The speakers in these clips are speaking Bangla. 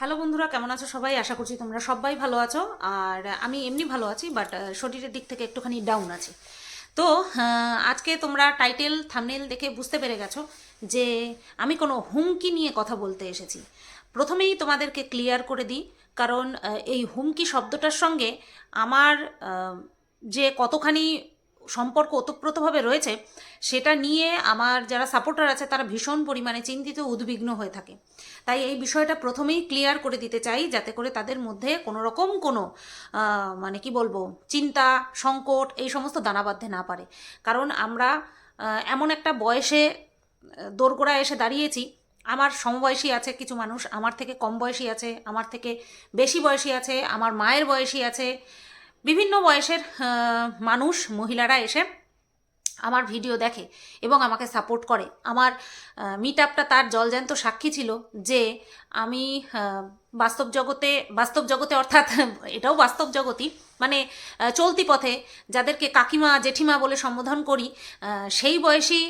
হ্যালো বন্ধুরা, কেমন আছো সবাই? আশা করছি তোমরা সবাই ভালো আছো। আর আমি এমনি ভালো আছি বাট শরীরের দিক থেকে একটুখানি ডাউন আছি। তো আজকে তোমরা টাইটেল থামনেল দেখে বুঝতে পেরে গেছো যে আমি কোনো হুমকি নিয়ে কথা বলতে এসেছি। প্রথমেই তোমাদেরকে ক্লিয়ার করে দিই, কারণ এই হুমকি শব্দটার সঙ্গে আমার যে কতখানি সম্পর্ক ওতপ্রোতভাবে রয়েছে, সেটা নিয়ে আমার যারা সাপোর্টার আছে তারা ভীষণ পরিমাণে চিন্তিত, উদ্বিগ্ন হয়ে থাকে। তাই এই বিষয়টা প্রথমেই ক্লিয়ার করে দিতে চাই, যাতে করে তাদের মধ্যে কোনো রকম কোনো মানে কি বলব, চিন্তা, সংকট এই সমস্ত দানা বাঁধতে না পারে। কারণ আমরা এমন একটা বয়সে দোরগোড়ায় এসে দাঁড়িয়েছি, আমার সমবয়সী আছে কিছু মানুষ, আমার থেকে কম বয়সী আছে, আমার থেকে বেশি বয়সী আছে, আমার মায়ের বয়সী আছে বিভিন্ন বয়সের মানুষ, মহিলারা এসে আমার ভিডিও দেখে এবং আমাকে সাপোর্ট করে। আমার মিট আপটা তার জলজ্যান্ত সাক্ষী ছিল যে আমি বাস্তব জগতে বাস্তব জগতে অর্থাৎ এটাও বাস্তব জগতই মানে চলতি পথে যাদেরকে কাকিমা, জেঠিমা বলে সম্বোধন করি সেই বয়সী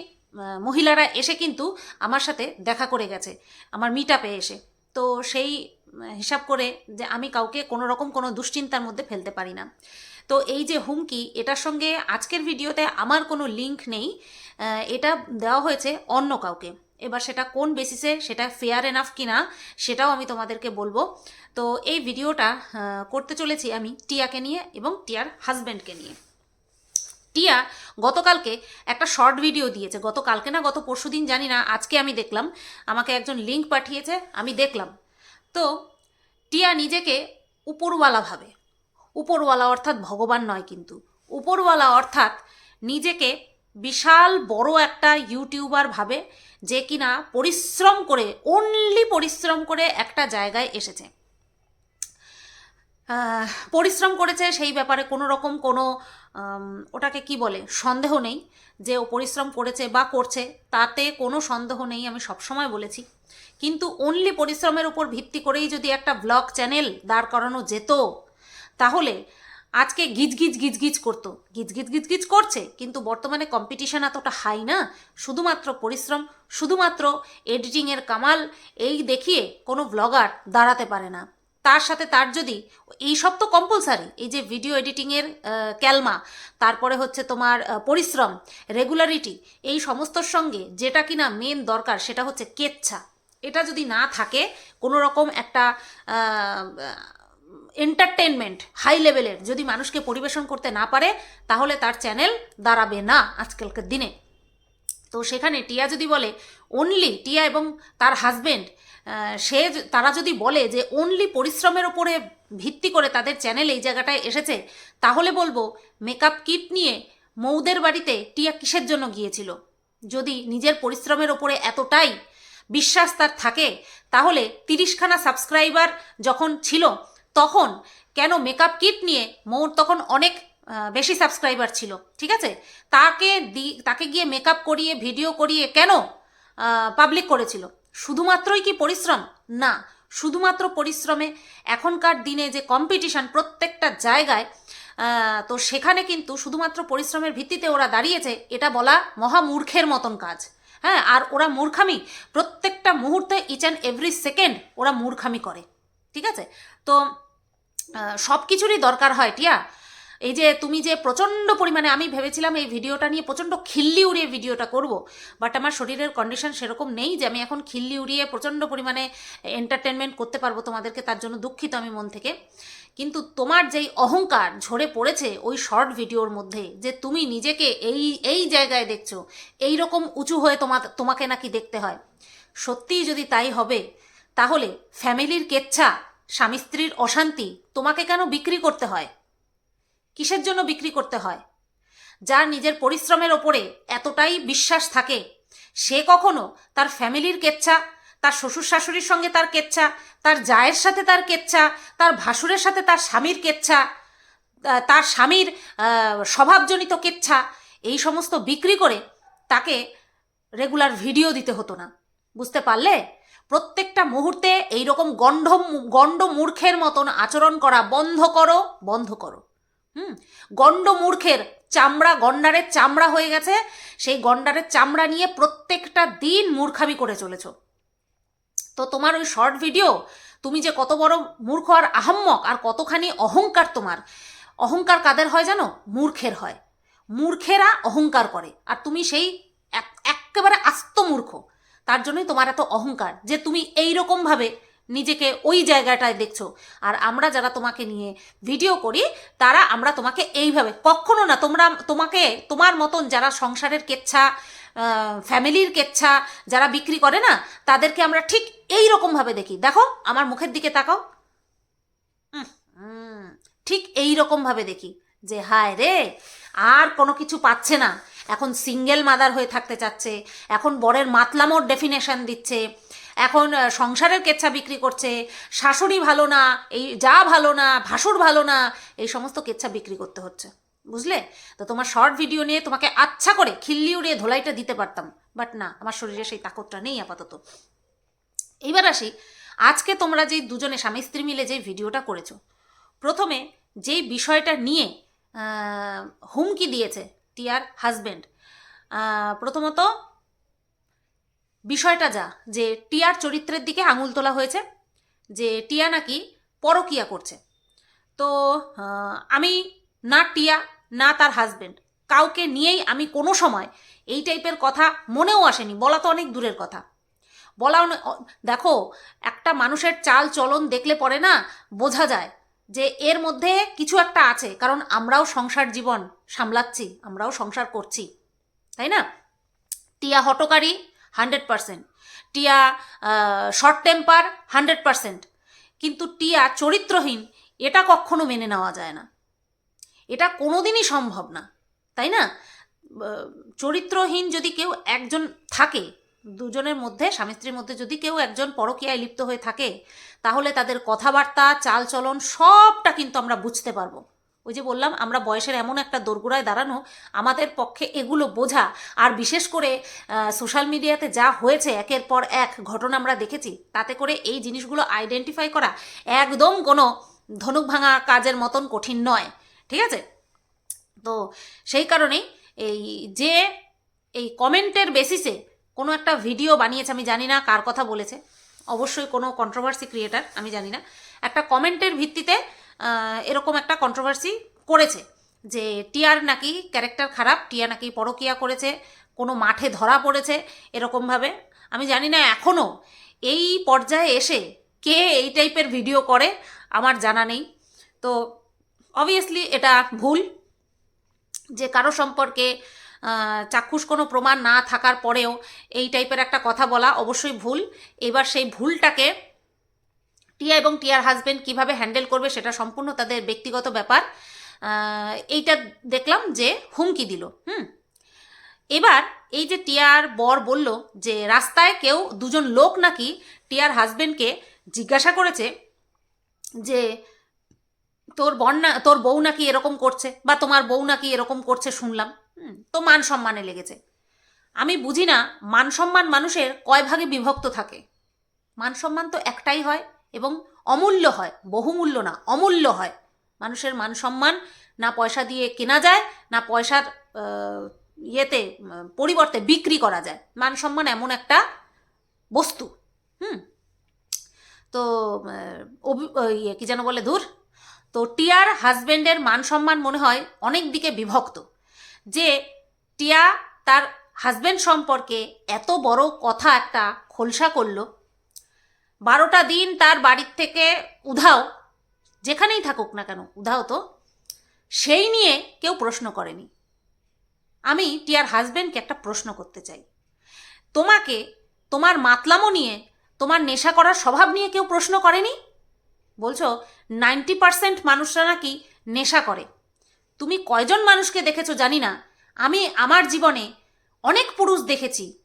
মহিলারা এসে কিন্তু আমার সাথে দেখা করে গেছে, আমার মিট আপে এসে। তো সেই হিসাব করে যে আমি কাউকে কোনো রকম কোনো দুশ্চিন্তার মধ্যে ফেলতে পারি না। তো এই যে হুমকি, এটার সঙ্গে আজকের ভিডিওতে আমার কোনো লিঙ্ক নেই। এটা দেওয়া হয়েছে অন্য কাউকে। এবার সেটা কোন বেসিসে সেটা ফেয়ার এনাফ কিনা, সেটাও আমি তোমাদেরকে বলব। তো এই ভিডিওটা করতে চলেছি আমি টিয়াকে নিয়ে এবং টিয়ার হাজব্যান্ডকে নিয়ে। টিয়া গতকালকে একটা শর্ট ভিডিও দিয়েছে। গতকালকে না, গত পরশু দিন জানি না, আজকে আমি দেখলাম। আমাকে একজন লিঙ্ক পাঠিয়েছে, আমি দেখলাম। তো টিয়া নিজেকে উপরওয়ালা ভাবে। উপরওয়ালা অর্থাৎ ভগবান নয় কিন্তু। উপরওয়ালা অর্থাৎ নিজেকে বিশাল বড় একটা ইউটিউবার ভাবে যে কিনা পরিশ্রম করে অনলি পরিশ্রম করে একটা জায়গায় এসেছে। পরিশ্রম করেছে সেই ব্যাপারে কোনো রকম কোনো ওটাকে কি বলে? সন্দেহ নেই যে ও পরিশ্রম করেছে বা করছে, তাতে কোনো সন্দেহ নেই, আমি সবসময় বলেছি। কিন্তু অনলি পরিশ্রমের উপর ভিত্তি করেই যদি একটা ব্লগ চ্যানেল দাঁড় করানো যেত, তাহলে আজকে গিজগিজ গিজগিজ করতো। গিজগিজ গিজগিজ করছে, কিন্তু বর্তমানে কম্পিটিশান এতটা হাই না। শুধুমাত্র পরিশ্রম, শুধুমাত্র এডিটিংয়ের কামাল, এই দেখিয়ে কোনো ব্লগার দাঁড়াতে পারে না। তার সাথে তার যদি, এই সব তো কম্পালসারি এই যে ভিডিও এডিটিংয়ের ক্যালমা, তারপরে হচ্ছে তোমার পরিশ্রম রেগুলারিটি এই সমস্তর সঙ্গে যেটা কিনা মেন দরকার সেটা হচ্ছে কেচ্ছা। এটা যদি না থাকে, কোনো রকম একটা এন্টারটেনমেন্ট হাই লেভেলের যদি মানুষকে পরিবেশন করতে না পারে, তাহলে তার চ্যানেল দাঁড়াবে না আজকালকার দিনে। তো সেখানে টিয়া যদি বলে অনলি টিয়া এবং তার হাজবেন্ড সে তারা যদি বলে যে অনলি পরিশ্রমের ওপরে ভিত্তি করে তাদের চ্যানেল এই জায়গাটায় এসেছে, তাহলে বলব মেকআপ কিট নিয়ে মৌদের বাড়িতে টিয়া কিসের জন্য গিয়েছিল? যদি নিজের পরিশ্রমের ওপরে এতটাই বিশ্বাস তার থাকে, তাহলে তিরিশখানা সাবস্ক্রাইবার যখন ছিল, তখন কেন মেকআপ কিট নিয়ে মৌর তখন অনেক বেশি সাবস্ক্রাইবার ছিল, ঠিক আছে? তাকে দি তাকে গিয়ে মেকআপ করিয়ে ভিডিও করিয়ে কেন পাবলিক করেছিল? শুধুমাত্রই কি পরিশ্রম? না, শুধুমাত্র পরিশ্রমে এখনকার দিনে যে কম্পিটিশন প্রত্যেকটা জায়গায় তো সেখানে কিন্তু শুধুমাত্র পরিশ্রমের ভিত্তিতে ওরা দাঁড়িয়েছে, এটা বলা মহা মূর্খের মতন কাজ। হ্যাঁ আর ওরা মূর্খামি প্রত্যেকটা মুহূর্তে ইচ অ্যান্ড এভরি সেকেন্ড ওরা মূর্খামি করে। ঠিক আছে? তো সব কিছুরই দরকার হয় টিয়া। এই যে তুমি যে প্রচণ্ড পরিমাণে, আমি ভেবেছিলাম এই ভিডিওটা নিয়ে প্রচণ্ড খিল্লি উড়িয়ে ভিডিওটা করব বাট আমার শরীরের কন্ডিশন সেরকম নেই যে আমি এখন খিল্লি উড়িয়ে প্রচণ্ড পরিমাণে এন্টারটেনমেন্ট করতে পারব তোমাদেরকে, তার জন্য দুঃখিত আমি মন থেকে। কিন্তু তোমার যেই অহংকার ঝরে পড়েছে ওই শর্ট ভিডিওর মধ্যে, যে তুমি নিজেকে এই এই জায়গায় দেখছ এই রকম উঁচু হয়ে তোমা তোমাকে নাকি দেখতে হয়। সত্যিই যদি তাই হবে, তাহলে ফ্যামিলির কেচ্ছা স্বামী স্ত্রীর অশান্তি তোমাকে কেন বিক্রি করতে হয়? কিসের জন্য বিক্রি করতে হয়? যার নিজের পরিশ্রমের ওপরে এতটাই বিশ্বাস থাকে, সে কখনো তার ফ্যামিলির কেচ্ছা, তার শ্বশুর শাশুড়ির সঙ্গে তার কেচ্ছা, তার জায়ের সাথে তার কেচ্ছা, তার ভাসুরের সাথে তার স্বামীর কেচ্ছা তার স্বামীর স্বভাবজনিত কেচ্ছা, এই সমস্ত বিক্রি করে তাকে রেগুলার ভিডিও দিতে হতো না। বুঝতে পারলে? প্রত্যেকটা মুহূর্তে এইরকম গণ্ড গণ্ড মূর্খের মতন আচরণ করা বন্ধ করো বন্ধ করো। হুম গণ্ড মূর্খের চামড়া গন্ডারের চামড়া হয়ে গেছে। সেই গন্ডারের চামড়া নিয়ে প্রত্যেকটা দিন মূর্খামি করে চলেছ। তো তোমার ওই শর্ট ভিডিও, তুমি যে কত বড় মূর্খ আর আহম্মক আর কতখানি অহংকার তোমার। অহংকার কাদের হয় জানো? মূর্খের হয়। মূর্খেরা অহংকার করে। আর তুমি সেই এক- একেবারে আস্ত মূর্খ। তার জন্যই তোমার এত অহংকার যে তুমি এই ভাবে নিজেকে ওই জায়গাটায় দেখছ। আর আমরা যারা তোমাকে নিয়ে ভিডিও করি, তারা আমরা তোমাকে এইভাবে, কখনো না, তোমরা তোমাকে, তোমার মতন যারা সংসারের কেচ্ছা ফ্যামিলির কেচ্ছা, যারা বিক্রি করে না, তাদেরকে আমরা ঠিক এই ভাবে দেখি। দেখো, আমার মুখের দিকে তাকাও। ঠিক এই ভাবে দেখি যে, হায় রে, আর কোনো কিছু পাচ্ছে না। এখন সিঙ্গেল মাদার হয়ে থাকতে চাচ্ছে, এখন বরের মাতলামোর ডেফিনেশন দিচ্ছে। এখন সংসারের কেচ্ছা বিক্রি করছে, শাশুড়ি ভালো না, এই যা ভালো না, ভাসুর ভালো না, এই সমস্ত কেচ্ছা বিক্রি করতে হচ্ছে। বুঝলে? তো তোমার শর্ট ভিডিও নিয়ে তোমাকে আচ্ছা করে খিল্লি উড়িয়ে ধোলাইটা দিতে পারতাম। বাট না, আমার শরীরে সেই তাকতটা নেই আপাতত। এইবার আসি, আজকে তোমরা যে দুজনে স্বামী স্ত্রী মিলে যে ভিডিওটা করেছ, প্রথমে যেই বিষয়টা নিয়ে হুমকি দিয়েছে টিয়ার হাজবেন্ড প্রথমত বিষয়টা যা, যে টিয়ার চরিত্রের দিকে আঙুল তোলা হয়েছে, যে টিয়া নাকি পরকিয়া করছে। তো আমি না টিয়া, না তার হাজবেন্ড কাউকে নিয়েই আমি কোনো সময় এই টাইপের কথা মনেও আসেনি, বলা তো অনেক দূরের কথা। বলা দেখো, একটা মানুষের চাল চলন দেখলে পরে না বোঝা যায় যে এর মধ্যে কিছু একটা আছে, কারণ আমরাও সংসার জীবন সামলাচ্ছি, আমরাও সংসার করছি, তাই না? Tia হটকারী hundred percent. Tia short temper hundred percent. কিন্তু টিয়া চরিত্রহীন, এটা কখনো মেনে নেওয়া যায় না। এটা কোনোদিনই সম্ভব না, তাই না? চরিত্রহীন যদি কেউ একজন থাকে, দুজনের মধ্যে, স্বামী স্ত্রীর মধ্যে যদি কেউ একজন পরকীয়ায় লিপ্ত হয়ে থাকে, তাহলে তাদের কথাবার্তা, চালচলন সবটা কিন্তু আমরা বুঝতে পারব। ওই যে বললাম, আমরা বয়সের এমন একটা দোরগোড়ায় দাঁড়ানো, আমাদের পক্ষে এগুলো বোঝা। আর বিশেষ করে সোশ্যাল মিডিয়াতে যা হয়েছে, একের পর এক ঘটনা আমরা দেখেছি, তাতে করে এই জিনিসগুলো আইডেন্টিফাই করা একদম কোনো ধনুক ভাঙা কাজের মতন কঠিন নয়। ঠিক আছে? তো সেই কারণেই এই যে এই কমেন্টের বেসিসে কোনো একটা ভিডিও বানিয়েছে, আমি জানি না কার কথা বলেছে। অবশ্যই কোনো কন্ট্রোভার্সি ক্রিয়েটার আমি জানি না। একটা কমেন্টের ভিত্তিতে এরকম একটা কন্ট্রোভার্সি করেছে যে টিয়ার নাকি ক্যারেক্টার খারাপ, টিয়া নাকি পরকিয়া করেছে, কোনো মাঠে ধরা পড়েছে এরকমভাবে। আমি জানি না এখনও এই পর্যায়ে এসে কে এই টাইপের ভিডিও করে, আমার জানা নেই। তো অবভিয়াসলি এটা ভুল যে কারও সম্পর্কে চাক্ষুষ কোনো প্রমাণ না থাকার পরেও এই টাইপের একটা কথা বলা অবশ্যই ভুল। এবার সেই ভুলটাকে টিয়া এবং টিয়ার হাজবেন্ড কীভাবে হ্যান্ডেল করবে সেটা সম্পূর্ণ তাদের ব্যক্তিগত ব্যাপার। এইটা দেখলাম যে হুমকি দিল, হুম। এবার এই যে টিয়ার বর বলল যে রাস্তায় কেউ দুজন লোক নাকি টিয়ার হাজবেন্ডকে জিজ্ঞাসা করেছে যে তোর বর না, তোর বউ নাকি এরকম করছে বা তোমার বউ নাকি এরকম করছে শুনলাম তো মান সম্মানে লেগেছে। আমি বুঝি না, মান সম্মান মানুষের কয় ভাগে বিভক্ত থাকে? মান সম্মান তো একটাই হয়। এবং অমূল্য হয়, বহুমূল্য না, অমূল্য হয়। মানুষের মান সম্মান না পয়সা দিয়ে কেনা যায়, না পয়সার ইয়েতে পরিবর্তে বিক্রি করা যায়। মান সম্মান এমন একটা বস্তু, হুম? তো ইয়ে কি যেন বলে, ধুর? তো টিয়ার হাজব্যান্ডের মান সম্মান মনে হয় অনেক দিকে বিভক্ত। যে টিয়া তার হাজব্যান্ড সম্পর্কে এত বড় কথা একটা খোলসা করল বারোটা দিন তার বাড়ির থেকে উধাও, যেখানেই থাকুক না কেন, উধাও তো, সেই নিয়ে কেউ প্রশ্ন করেনি। আমি টিয়ার হাজবেন্ডকে একটা প্রশ্ন করতে চাই। তোমাকে, তোমার মাতলামো নিয়ে, তোমার নেশা করার স্বভাব নিয়ে কেউ প্রশ্ন করেনি? বলছো, নাইনটি পার্সেন্ট মানুষরা নাকি নেশা করে। তুমি কয়জন মানুষকে দেখেছ জানি না। আমি আমার জীবনে অনেক পুরুষ দেখেছি।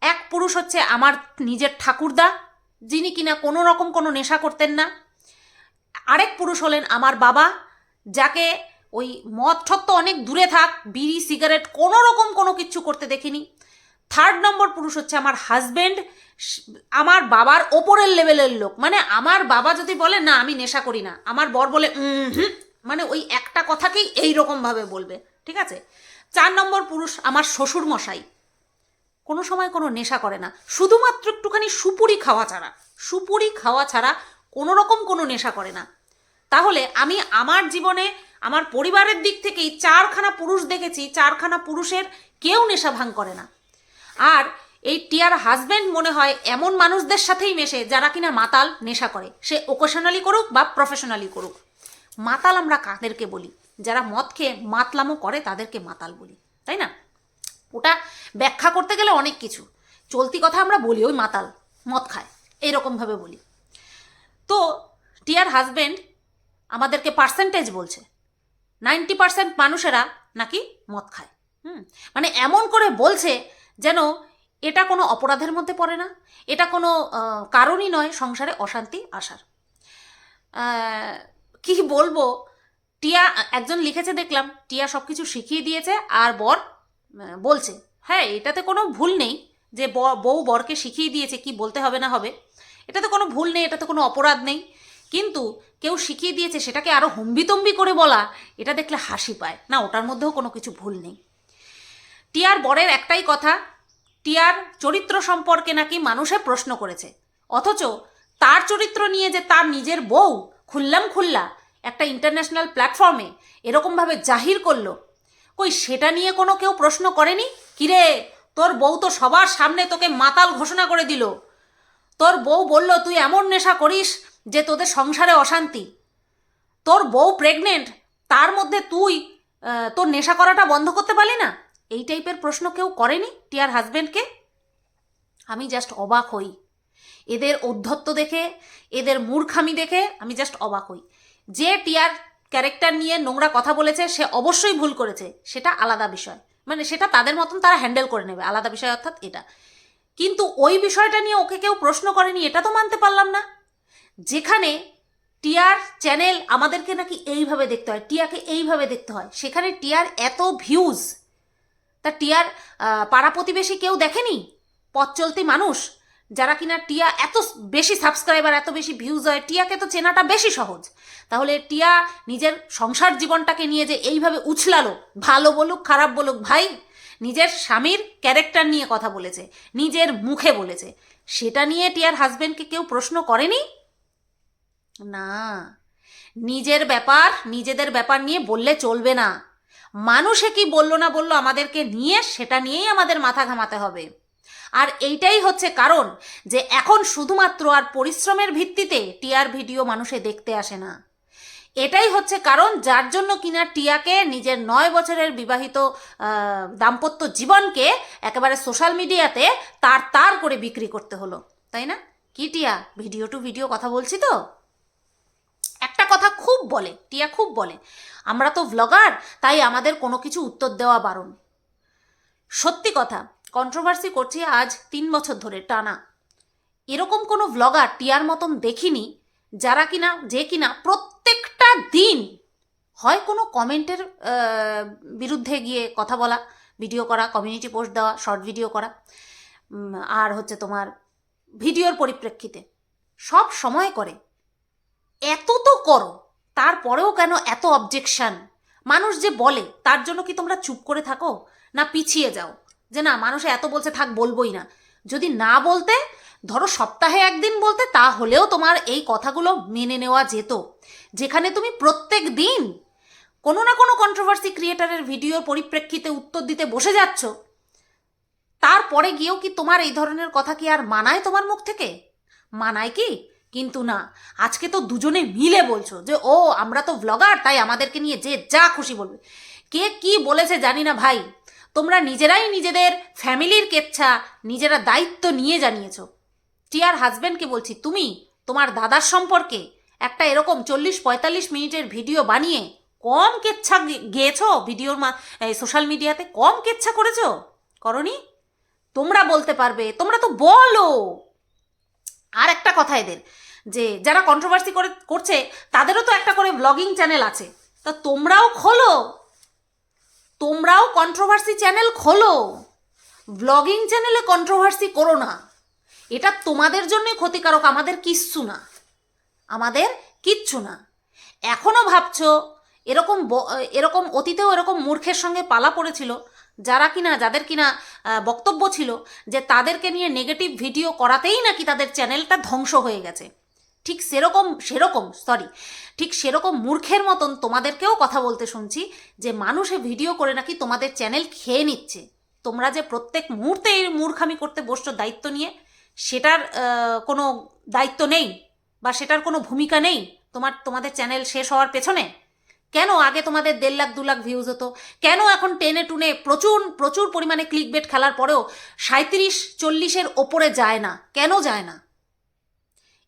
এক পুরুষ হচ্ছে আমার নিজের ঠাকুরদা যিনি কিনা কোনো রকম কোনো নেশা করতেন না। আরেক পুরুষ হলেন আমার বাবা, যাকে ওই মদ ঠক তো অনেক দূরে থাক, বিড়ি, সিগারেট, কোনো রকম কোনো কিছু করতে দেখিনি। থার্ড নম্বর পুরুষ হচ্ছে আমার হাজবেন্ড আমার বাবার ওপরের লেভেলের লোক। মানে আমার বাবা যদি বলে, না, আমি নেশা করি না। আমার বর বলে মানে ওই একটা কথাকেই এই রকমভাবে বলবে। ঠিক আছে? চার নম্বর পুরুষ আমার শ্বশুর মশাই কোনো সময় কোনো নেশা করে না। শুধুমাত্র একটুখানি সুপুরি খাওয়া ছাড়া। সুপুরি খাওয়া ছাড়া কোনো রকম কোনো নেশা করে না। তাহলে আমি আমার জীবনে, আমার পরিবারের দিক থেকেই চারখানা পুরুষ দেখেছি, চারখানা পুরুষের কেউ নেশা ভাঙ করে না। আর এই টিয়ার হাজব্যান্ড মনে হয় এমন মানুষদের সাথেই মেশে যারা কিনা মাতাল নেশা করে। সে ওকেশনালি করুক বা প্রফেশনালি করুক। মাতাল আমরা কাদেরকে বলি? যারা মদ খেয়ে মাতলামো করে তাদেরকে মাতাল বলি। তাই না? ওটা ব্যাখ্যা করতে গেলে অনেক কিছু। চলতি কথা আমরা বলি, ওই মাতাল, মদ খায় এইরকমভাবে বলি। তো টিয়ার হাজবেন্ড আমাদেরকে পার্সেন্টেজ বলছে। নাইনটি পার্সেন্ট মানুষেরা নাকি মদ খায়। হুম মানে এমন করে বলছে যেন এটা কোনো অপরাধের মধ্যে পড়ে না, এটা কোনো কারণই নয় সংসারে অশান্তি আসার কি বলব? টিয়া, একজন লিখেছে দেখলাম, টিয়া সব কিছু শিখিয়ে দিয়েছে, আর বর বলছে হ্যাঁ এটাতে কোনো ভুল নেই যে বউ বরকে শিখিয়ে দিয়েছে কি বলতে হবে না হবে। এটাতে কোনো ভুল নেই, এটাতে কোনো অপরাধ নেই। কিন্তু কেউ শিখিয়ে দিয়েছে সেটাকে আরও হম্বিতম্বি করে বলা, এটা দেখলে হাসি পায়। না, ওটার মধ্যেও কোনো কিছু ভুল নেই। টিয়ার বরের একটাই কথা, টিয়ার চরিত্র সম্পর্কে নাকি মানুষে প্রশ্ন করেছে। অথচ তার চরিত্র নিয়ে যে তার নিজের বউ খুললাম খুল্লা একটা ইন্টারন্যাশনাল প্ল্যাটফর্মে এরকমভাবে জাহির করল কই, সেটা নিয়ে কোনো কেউ প্রশ্ন করেনি? কিরে, তোর বউ তো সবার সামনে তোকে মাতাল ঘোষণা করে দিল। তোর বউ বলল, তুই এমন নেশা করিস যে তোদের সংসারে অশান্তি। তোর বউ প্রেগনেন্ট তার মধ্যে তুই তোর নেশা করাটা বন্ধ করতে পারলি না? এই টাইপের প্রশ্ন কেউ করেনি টিয়ার হাজব্যান্ডকে আমি জাস্ট অবাক হই। এদের ঔদ্ধত্য দেখে, এদের মূর্খামি দেখে আমি জাস্ট অবাক হই। যে টিয়ার ক্যারেক্টার নিয়ে নোংরা কথা বলেছে, সে অবশ্যই ভুল করেছে। সেটা আলাদা বিষয়। মানে সেটা তাদের মতন তারা হ্যান্ডেল করে নেবে। আলাদা বিষয় অর্থাৎ এটা। কিন্তু ওই বিষয়টা নিয়ে ওকে কেউ প্রশ্ন করেনি, এটা তো মানতে পারলাম না। যেখানে টিয়ার চ্যানেল আমাদেরকে নাকি এইভাবে দেখতে হয়, টিয়াকে এইভাবে দেখতে হয়। সেখানে টিয়ার এত ভিউজ তা টিয়ার পাড়া প্রতিবেশী কেউ দেখেনি? পথ চলতি মানুষ? যারা কিনা টিয়া এত বেশি সাবস্ক্রাইবার এত বেশি ভিউজ হয়, টিয়াকে তো চেনাটা বেশি সহজ। তাহলে টিয়া নিজের সংসার জীবনটাকে নিয়ে যে এইভাবে উছলালো, ভালো বলুক, খারাপ বলুক, ভাই নিজের স্বামীর ক্যারেক্টার নিয়ে কথা বলেছে, নিজের মুখে বলেছে। সেটা নিয়ে টিয়ার হাজবেন্ডকে কেউ প্রশ্ন করেনি? না। নিজের ব্যাপার, নিজেদের ব্যাপার নিয়ে বললে চলবে না। মানুষে কি বলল না বলল আমাদেরকে নিয়ে, সেটা নিয়েই আমাদের মাথা ঘামাতে হবে। আর এইটাই হচ্ছে কারণ যে এখন শুধুমাত্র আর পরিশ্রমের ভিত্তিতে টিয়ার ভিডিও মানুষে দেখতে আসে না। এটাই হচ্ছে কারণ যার জন্য কিনা টিয়াকে নিজের নয় বছরের বিবাহিত দাম্পত্য জীবনকে একেবারে সোশ্যাল মিডিয়াতে তার তার করে বিক্রি করতে হলো, তাই না? কি টিয়া? ভিডিও টু ভিডিও কথা বলছি তো? একটা কথা খুব বলে, টিয়া খুব বলে, আমরা তো ভ্লগার তাই আমাদের কোনো কিছু উত্তর দেওয়া বারণ। সত্যি কথা কন্ট্রোভার্সি করছি আজ তিন বছর ধরে, টানা। এরকম কোনো ভ্লগার টিয়ার মতন দেখিনি, যারা কিনা, যে কিনা প্রত্যেকটা দিন হয় কোনো কমেন্টের বিরুদ্ধে গিয়ে কথা বলা ভিডিও করা কমিউনিটি পোস্ট দেওয়া শর্ট ভিডিও করা আর হচ্ছে তোমার ভিডিওর পরিপ্রেক্ষিতে। সব সময় করে। এত তো করো, তারপরেও কেন এত অবজেকশন মানুষ যে বলে, তার জন্য কি তোমরা চুপ করে থাকো? না পিছিয়ে যাও? যে না, মানুষ এত বলছে, থাক, বলবোই না। যদি না বলতে, ধরো সপ্তাহে একদিন বলতে, তাহলেও তোমার এই কথাগুলো মেনে নেওয়া যেত। যেখানে তুমি প্রত্যেক দিন কোনো না কোনো কন্ট্রোভার্সি ক্রিয়েটারের ভিডিওর পরিপ্রেক্ষিতে উত্তর দিতে বসে যাচ্ছ। তারপরে গিয়েও কি তোমার এই ধরনের কথা কি আর মানায় তোমার মুখ থেকে? মানায় কি? কিন্তু না, আজকে তো দুজনে মিলে বলছো যে, ও, আমরা তো ব্লগার তাই আমাদেরকে নিয়ে যে যা খুশি বলবে। কে কি বলেছে জানি না ভাই। তোমরা নিজেরাই নিজেদের ফ্যামিলির কেচ্ছা, নিজেরা দায়িত্ব নিয়ে জানিয়েছো। টিয়ার হাজব্যান্ডকে বলছি, তুমি তোমার দাদার সম্পর্কে একটা এরকম চল্লিশ পঁয়তাল্লিশ মিনিটের ভিডিও বানিয়ে কম কেচ্ছা গেয়েছো ভিডিওর মা সোশ্যাল মিডিয়াতে? কম কেচ্ছা করেছ? করনি? তোমরা বলতে পারবে, তোমরা তো বলো। আর একটা কথা এদের, যে যারা কন্ট্রোভার্সি করে, করছে, তাদেরও তো একটা করে ব্লগিং চ্যানেল আছে। তা তোমরাও খোলো। তোমরাও কন্ট্রোভার্সি চ্যানেল খোলো। ব্লগিং চ্যানেলে কন্ট্রোভার্সি করো না। এটা তোমাদের জন্যই ক্ষতিকারক, আমাদের কিচ্ছু না। আমাদের কিচ্ছু না। এখনও ভাবছ, এরকম এরকম অতীতেও এরকম মূর্খের সঙ্গে পালা পড়েছিল, যারা কিনা, যাদের কিনা বক্তব্য ছিল যে তাদেরকে নিয়ে নেগেটিভ ভিডিও করাতেই নাকি তাদের চ্যানেলটা ধ্বংস হয়ে গেছে। ঠিক সেরকম সেরকম সরি ঠিক সেরকম মূর্খের মতন তোমাদেরকেও কথা বলতে শুনছি যে মানুষে ভিডিও করে নাকি তোমাদের চ্যানেল খেয়ে নিচ্ছে। তোমরা যে প্রত্যেক মুহূর্তে এই মূর্খামি করতে বসছো দায়িত্ব নিয়ে, সেটার কোনো দায়িত্ব নেই বা সেটার কোনো ভূমিকা নেই তোমার, তোমাদের চ্যানেল শেষ হওয়ার পেছনে? কেন আগে তোমাদের দেড় লাখ, দু লাখ ভিউজ হতো? কেন এখন টেনে টুনে প্রচুর প্রচুর পরিমাণে ক্লিক বেট খেলার পরেও সাঁত্রিশ চল্লিশের ওপরে যায় না? কেন যায় না?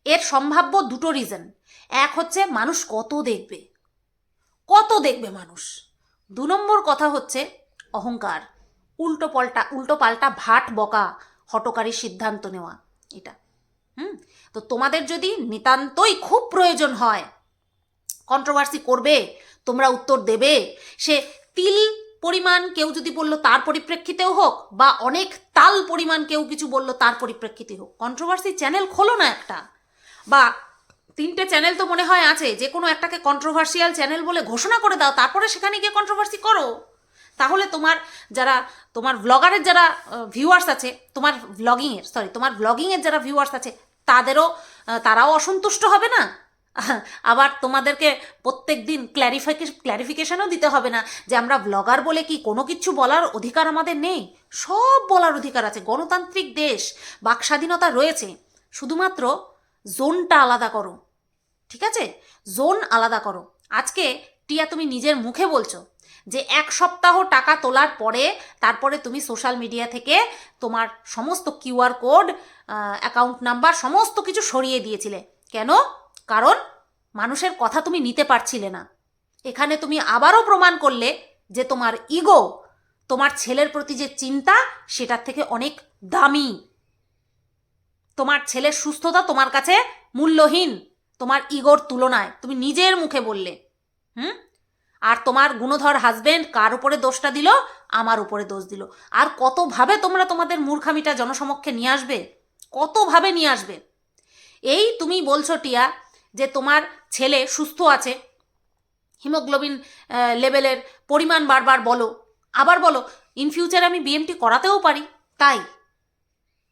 এর সম্ভাব্য দুটো রিজন এক হচ্ছে মানুষ কত দেখবে। কত দেখবে মানুষ? দু নম্বর কথা হচ্ছে অহংকার। উল্টো পাল্টা উল্টো পাল্টা ভাট বকা, হটকারী সিদ্ধান্ত নেওয়া, এটা। হুম? তো তোমাদের যদি নিতান্তই খুব প্রয়োজন হয় কন্ট্রোভার্সি করবে, তোমরা উত্তর দেবে, সে তিল পরিমাণ কেউ যদি বলল তার পরিপ্রেক্ষিতেও হোক, বা অনেক তাল পরিমাণ কেউ কিছু বলল তার পরিপ্রেক্ষিতে হোক কন্ট্রোভার্সি চ্যানেল খোলো না একটা। বা তিনটে চ্যানেল তো মনে হয় আছে, যে কোনো একটাকে কন্ট্রোভার্সিয়াল চ্যানেল বলে ঘোষণা করে দাও, তারপরে সেখানে গিয়ে কন্ট্রোভার্সি করো। তাহলে তোমার যারা, তোমার ব্লগারের যারা ভিউয়ার্স আছে, তোমার ব্লগিংয়ের সরি তোমার ব্লগিংয়ের যারা ভিউয়ার্স আছে, তাদেরও তারাও অসন্তুষ্ট হবে না? আবার তোমাদেরকে প্রত্যেক দিন ক্ল্যারিফিকেশন ক্ল্যারিফিকেশনও দিতে হবে না, যে আমরা ব্লগার বলে কি কোনো কিছু বলার অধিকার আমাদের নেই? সব বলার অধিকার আছে, গণতান্ত্রিক দেশ বাক স্বাধীনতা রয়েছে। শুধুমাত্র জোনটা আলাদা করো। ঠিক আছে? জোন আলাদা করো। আজকে টিয়া তুমি নিজের মুখে বলছো যে এক সপ্তাহ টাকা তোলার পরে তারপরে তুমি সোশ্যাল মিডিয়া থেকে তোমার সমস্ত কিউআর কোড অ্যাকাউন্ট নাম্বার সমস্ত কিছু সরিয়ে দিয়েছিলে। কেন? কারণ মানুষের কথা তুমি নিতে পারছিলে না। এখানে তুমি আবারও প্রমাণ করলে যে তোমার ইগো, তোমার ছেলের প্রতি যে চিন্তা, সেটার থেকে অনেক দামি। তোমার ছেলের সুস্থতা তোমার কাছে মূল্যহীন, তোমার ইগোর তুলনায়, তুমি নিজের মুখে বললে। হুম? আর তোমার গুণধর হাজবেন্ড কার উপরে দোষটা দিল? আমার উপরে দোষ দিল। আর কতভাবে তোমরা তোমাদের মূর্খামিটা জনসমক্ষে নিয়ে আসবে? কতভাবে নিয়ে আসবে? এই তুমি বলছো, টিয়া, যে তোমার ছেলে সুস্থ আছে। হিমোগ্লোবিন লেভেলের পরিমাণ বারবার বলো। আবার বলো ইন ফিউচার আমি বিএমটি করাতেও পারি। তাই?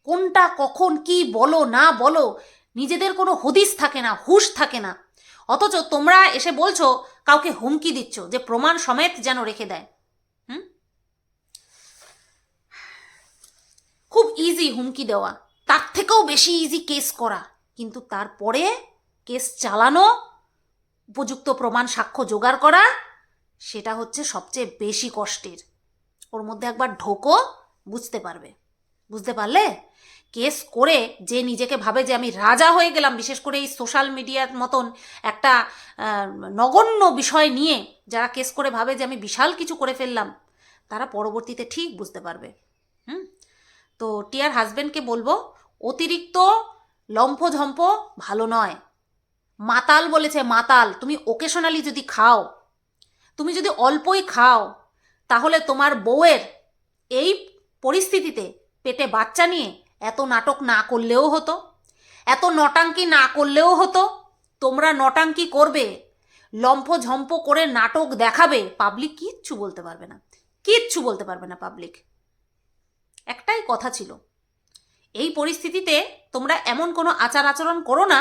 কোনটা কখন কি বলো, না বলো, নিজেদের কোনো হদিস থাকে না, হুশ থাকে না। অথচ তোমরা এসে বলছো, কাউকে হুমকি দিচ্ছ, যে প্রমাণ সমেত যেন রেখে দেয়। হুম? খুব ইজি হুমকি দেওয়া। তার থেকেও বেশি ইজি কেস করা। কিন্তু তারপরে কেস চালানো, উপযুক্ত প্রমাণ সাক্ষ্য জোগাড় করা, সেটা হচ্ছে সবচেয়ে বেশি কষ্টের। ওর মধ্যে একবার ঢোকো, বুঝতে পারবে। বুঝতে পারলে? কেস করে যে নিজেকে ভাবে যে আমি রাজা হয়ে গেলাম, বিশেষ করে এই সোশ্যাল মিডিয়ার মতন একটা নগণ্য বিষয় নিয়ে যারা কেস করে ভাবে যে আমি বিশাল কিছু করে ফেললাম, তারা পরবর্তীতে ঠিক বুঝতে পারবে। হুম? তো টিয়ার হাজব্যান্ডকে বলব, অতিরিক্ত লম্ফঝম্প ভালো নয়। মাতাল বলেছে, মাতাল, তুমি ওকেশনালি যদি খাও, তুমি যদি অল্পই খাও, তাহলে তোমার বউয়ের এই পরিস্থিতিতে পেটে বাচ্চা নিয়ে এত নাটক না করলেও হতো, এত নটাঙ্কি না করলেও হতো, তোমরা নটাঙ্কি করবে, লম্ফঝম্প করে নাটক দেখাবে পাবলিক কিচ্ছু বলতে পারবে না, কিচ্ছু বলতে পারবে না পাবলিক একটাই কথা ছিল, এই পরিস্থিতিতে তোমরা এমন কোনো আচার আচরণ করো না,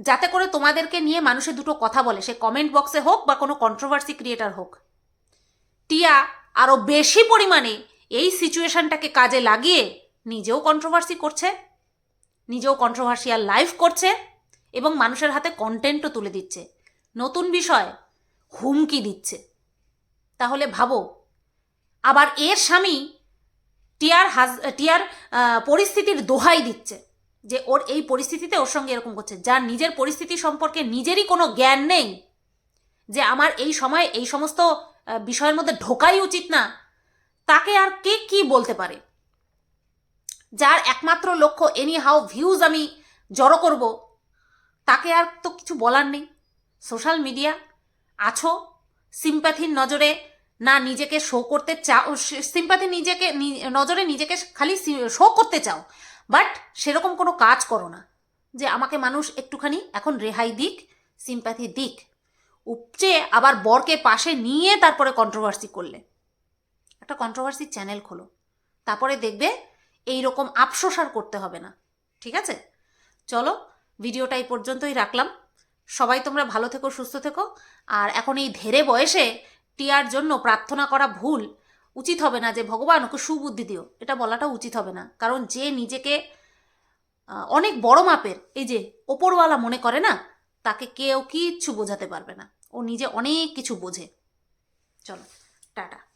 যাতে করে তোমাদেরকে নিয়ে মানুষে দুটো কথা বলে, সে কমেন্ট বক্সে হোক বা কোনো কন্ট্রোভার্সি ক্রিয়েটার হোক। টিয়া আরও বেশি পরিমাণে এই সিচুয়েশনটাকে কাজে লাগিয়ে নিজেও কন্ট্রোভার্সি করছে, নিজেও কন্ট্রোভার্সিয়াল লাইভ করছে এবং মানুষের হাতে কন্টেন্টও তুলে দিচ্ছে। নতুন বিষয় হুমকি দিচ্ছে। তাহলে ভাবো, আবার এর স্বামী টিয়ার হাজ, টিয়ার পরিস্থিতির দোহাই দিচ্ছে যে ওর এই পরিস্থিতিতে ওর সঙ্গে এরকম করছে। যার নিজের পরিস্থিতি সম্পর্কে নিজেরই কোনো জ্ঞান নেই যে আমার এই সময় এই সমস্ত বিষয়ের মধ্যে ঢোকাই উচিত না তাকে আর কে কি বলতে পারে? যার একমাত্র লক্ষ্য এনি হাউ ভিউজ আমি জড়ো করব, তাকে আর তো কিছু বলার নেই। সোশ্যাল মিডিয়া আছো? সিম্প্যাথির নজরে না নিজেকে শো করতে চাও? সিম্প্যাথি নিজেকে নজরে নিজেকে খালি শো করতে চাও। বাট সেরকম কোনো কাজ করো না। যে আমাকে মানুষ একটুখানি এখন রেহাই দিক সিম্প্যাথি দিক। উপচে আবার বরকে পাশে নিয়ে তারপরে কন্ট্রোভার্সি করলে। একটা কন্ট্রোভার্সি চ্যানেল খোলো। তারপরে দেখবে এই রকম আফসোস আর করতে হবে না। ঠিক আছে? চলো, ভিডিওটা এই পর্যন্তই রাখলাম। সবাই তোমরা ভালো থেকো, সুস্থ থেকো। আর এখন এই ধেরে বয়সে টিয়ার জন্য প্রার্থনা করা ভুল, উচিত হবে না যে ভগবান ওকে সুবুদ্ধি দিও। এটা বলাটা উচিত হবে না। কারণ যে নিজেকে অনেক বড় মাপের, এই যে ওপরওয়ালা মনে করে না, তাকে কেউ কিচ্ছু বোঝাতে পারবে না। ও নিজে অনেক কিছু বোঝে। চলো, টাটা।